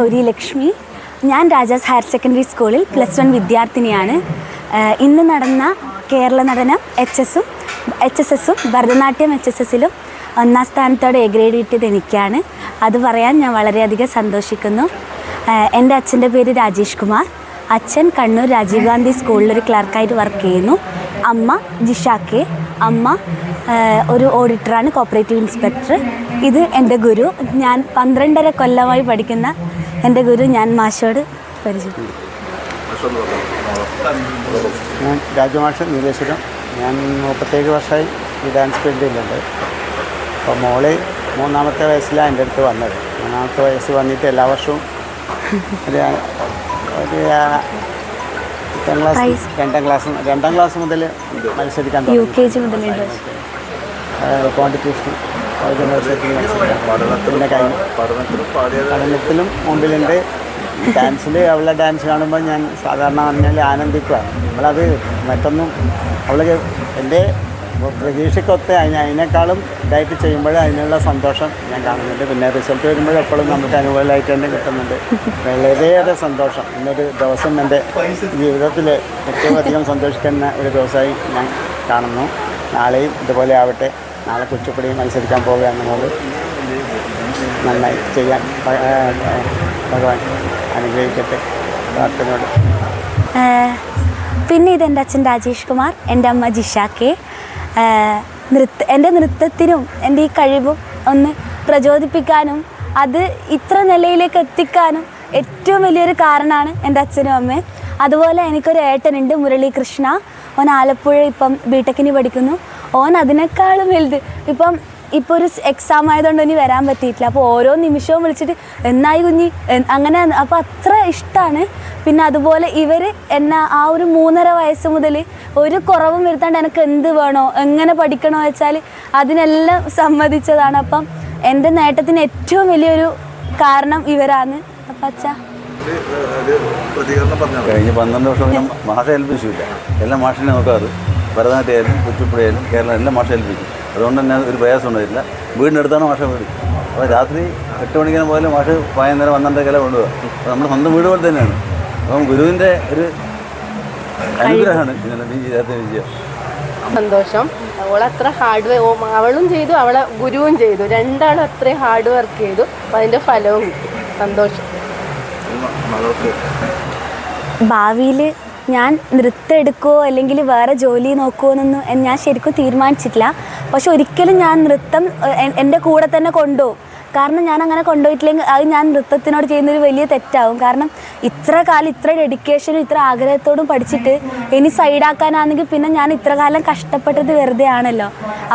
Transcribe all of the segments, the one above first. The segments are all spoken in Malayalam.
ഗൗരി ലക്ഷ്മി. ഞാൻ രാജാസ് ഹയർ സെക്കൻഡറി സ്കൂളിൽ പ്ലസ് വൺ വിദ്യാർത്ഥിനിയാണ്. ഇന്ന് നടന്ന കേരള നടനം എച്ച് എസും എച്ച് എസ് എസും ഭരതനാട്യം എച്ച് എസ് എസിലും ഒന്നാം സ്ഥാനത്തോടെ എ ഗ്രേഡ് കിട്ടിയത് എനിക്കാണ്. അത് പറയാൻ ഞാൻ വളരെയധികം സന്തോഷിക്കുന്നു. എന്റെ അച്ഛന്റെ പേര് രാജേഷ് കുമാർ. അച്ഛൻ കണ്ണൂർ രാജീവ് ഗാന്ധി സ്കൂളിലൊരു ക്ലർക്കായിട്ട് വർക്ക് ചെയ്യുന്നു. അമ്മ ജിഷ കെ അമ്മ ഒരു ഓഡിറ്ററാണ് കോപ്പറേറ്റീവ് ഇൻസ്പെക്ടർ. ഇത് എന്റെ ഗുരു. ഞാൻ പന്ത്രണ്ടര കൊല്ലമായി പഠിക്കുന്ന എന്റെ ഗുരു ഞാൻ മാഷോട് പരിചയം. ഞാൻ രാജമാഷൻ നീലേശ്വരം. ഞാൻ മുപ്പത്തേഴ് വർഷമായി ഈ ഡാൻസ് ഫീൽഡിലുണ്ട് അപ്പോൾ മോൾ മൂന്നാമത്തെ വയസ്സിലാണ് എന്റെ അടുത്ത് വന്നത്. മൂന്നാമത്തെ വയസ്സ് വന്നിട്ട് എല്ലാ വർഷവും ഒരു ഒരു എട്ടാം ക്ലാസ് രണ്ടാം ക്ലാസ് രണ്ടാം ക്ലാസ് മുതൽ മത്സരിക്കാൻ യു കെ ജി മുതലുണ്ട് കോമ്പറ്റീഷൻ പഠനത്തിലും മുമ്പിലുണ്ട്. ഡാൻസിൽ അവളെ ഡാൻസ് കാണുമ്പോൾ ഞാൻ സാധാരണ പറഞ്ഞാൽ ആനന്ദിക്കുക. നമ്മളത് മറ്റൊന്നും അവൾക്ക് എന്റെ പ്രതീക്ഷയ്ക്കൊത്ത് അതിന് അതിനേക്കാളും ഇതായിട്ട് ചെയ്യുമ്പോൾ അതിനുള്ള സന്തോഷം ഞാൻ കാണുന്നുണ്ട്. പിന്നെ റിസൾട്ട് വരുമ്പോൾ എപ്പോഴും നമുക്ക് അനുകൂലമായിട്ട് തന്നെ കിട്ടുന്നുണ്ട് വളരെയേറെ സന്തോഷം. ഇന്നൊരു ദിവസം എന്റെ ജീവിതത്തിൽ ഏറ്റവും അധികം സന്തോഷിക്കുന്ന ഒരു ദിവസമായി ഞാൻ കാണുന്നു. നാളെയും ഇതുപോലെ ആവട്ടെ. നാളെ കുച്ചിപ്പുടി മത്സരിക്കാൻ പോവുകയാണ് മോൾ. നന്നായി ചെയ്യാൻ ഭഗവാൻ അനുഗ്രഹിക്കട്ടെ പ്രാർത്ഥനയോട്. പിന്നെ ഇത് എന്റെ അച്ഛൻ രാജേഷ് കുമാർ എന്റെ അമ്മ ജിഷ കെ. നൃത്ത എന്റെ നൃത്തത്തിനും എന്റെ ഈ കഴിവും ഒന്ന് പ്രചോദിപ്പിക്കാനും അത് ഇത്ര നിലയിലേക്ക് എത്തിക്കാനും ഏറ്റവും വലിയൊരു കാരണമാണ് എന്റെ അച്ഛനും അമ്മയും. അതുപോലെ എനിക്കൊരു ഏട്ടനുണ്ട് മുരളീകൃഷ്ണ. ഓൻ ആലപ്പുഴ ഇപ്പം ബിടെക്കിന് പഠിക്കുന്നു. ഓൻ അതിനേക്കാളും വലുത്. ഇപ്പം ഇപ്പോൾ ഒരു എക്സാം ആയതുകൊണ്ട് ഇനി വരാൻ പറ്റിയിട്ടില്ല. അപ്പോൾ ഓരോ നിമിഷവും വിളിച്ചിട്ട് എന്നായി കുഞ്ഞി? അങ്ങനെ അപ്പോൾ അത്ര ഇഷ്ടമാണ് പിന്നെ അതുപോലെ ഇവർ എന്നാ ആ ഒരു മൂന്നര വയസ്സ് മുതൽ ഒരു കുറവും വരുത്താണ്ട് എനിക്ക് എന്ത് വേണോ എങ്ങനെ പഠിക്കണോ വെച്ചാൽ അതിനെല്ലാം സമ്മതിച്ചതാണ്. അപ്പം എന്റെ നേട്ടത്തിന് ഏറ്റവും വലിയൊരു കാരണം ഇവരാണ്. അപ്പം അച്ഛാ. കഴിഞ്ഞ പന്ത്രണ്ട് വർഷം മാഷെ ഏൽപ്പിച്ചില്ല. എല്ലാം മാഷിനെ നോക്കാറ്. ഭരതനാട്യമായാലും കുച്ചിപ്പുഴയായാലും കേരളം എല്ലാം മാഷ ഏൽപ്പിക്കും. അതുകൊണ്ട് തന്നെ ഒരു പ്രയാസം ഉണ്ടായില്ല വീടിനടുത്താണ് മാഷ വീട്. അപ്പോൾ രാത്രി എട്ട് മണിക്കാൻ പോയാലും മാഷ് വൈകുന്നേരം പന്ത്രണ്ടരക്കല കൊണ്ടുപോകുക അപ്പോൾ നമ്മുടെ സ്വന്തം വീട് പോലെ തന്നെയാണ്. അപ്പം ഗുരുവിന്റെ ഒരു അനുഗ്രഹമാണ് ചെയ്യാത്ത വിജയം സന്തോഷം. അവൾ അത്ര ഹാർഡ് വർക്ക് അവളും ചെയ്തു അവളെ ഗുരുവും ചെയ്തു. രണ്ടാളും അത്രയും ഹാർഡ് വർക്ക് ചെയ്തു. അപ്പം അതിന്റെ ഫലവും കിട്ടി. സന്തോഷം. ഭാവിയിൽ ഞാൻ നൃത്തം എടുക്കുമോ അല്ലെങ്കിൽ വേറെ ജോലി നോക്കുമോ എന്നൊന്നും ഞാൻ ശരിക്കും തീരുമാനിച്ചിട്ടില്ല. പക്ഷെ ഒരിക്കലും ഞാൻ നൃത്തം എന്റെ കൂടെ തന്നെ കൊണ്ടുപോകും. കാരണം ഞാൻ അങ്ങനെ കൊണ്ടുപോയിട്ടില്ലെങ്കിൽ അത് ഞാൻ നൃത്തത്തിനോട് ചെയ്യുന്നൊരു വലിയ തെറ്റാവും. കാരണം ഇത്ര കാലം ഇത്ര ഡെഡിക്കേഷനും ഇത്ര ആഗ്രഹത്തോടും പഠിച്ചിട്ട് ഇനി സൈഡാക്കാനാണെങ്കിൽ പിന്നെ ഞാൻ ഇത്ര കാലം കഷ്ടപ്പെട്ടത് വെറുതെ ആണല്ലോ.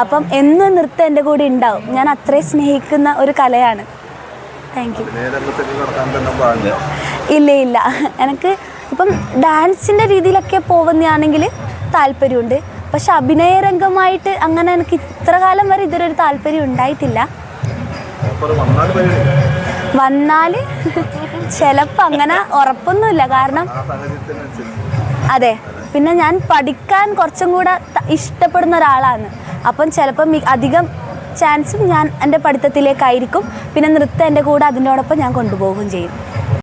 അപ്പം എന്നും നൃത്തം എന്റെ കൂടെ ഉണ്ടാവും. ഞാൻ അത്രയും സ്നേഹിക്കുന്ന ഒരു കലയാണ്. താങ്ക് യു ഇല്ല ഇല്ല. എനിക്ക് ഇപ്പം ഡാൻസിന്റെ രീതിയിലൊക്കെ പോകുന്നതാണെങ്കിൽ താല്പര്യമുണ്ട്. പക്ഷെ അഭിനയ രംഗമായിട്ട് അങ്ങനെ എനിക്ക് ഇത്ര കാലം വരെ ഇതുവരെ ഒരു താല്പര്യം ഉണ്ടായിട്ടില്ല. വന്നാൽ ചിലപ്പോൾ അങ്ങനെ ഉറപ്പൊന്നുമില്ല. കാരണം അതെ പിന്നെ ഞാൻ പഠിക്കാൻ കുറച്ചും കൂടെ ഇഷ്ടപ്പെടുന്ന ഒരാളാണ്. അപ്പം ചിലപ്പം അധികം ചാൻസും ഞാൻ എന്റെ പഠിത്തത്തിലേക്കായിരിക്കും. പിന്നെ നൃത്തം എന്റെ കൂടെ അതിനോടൊപ്പം ഞാൻ കൊണ്ടുപോവുകയും ചെയ്യും.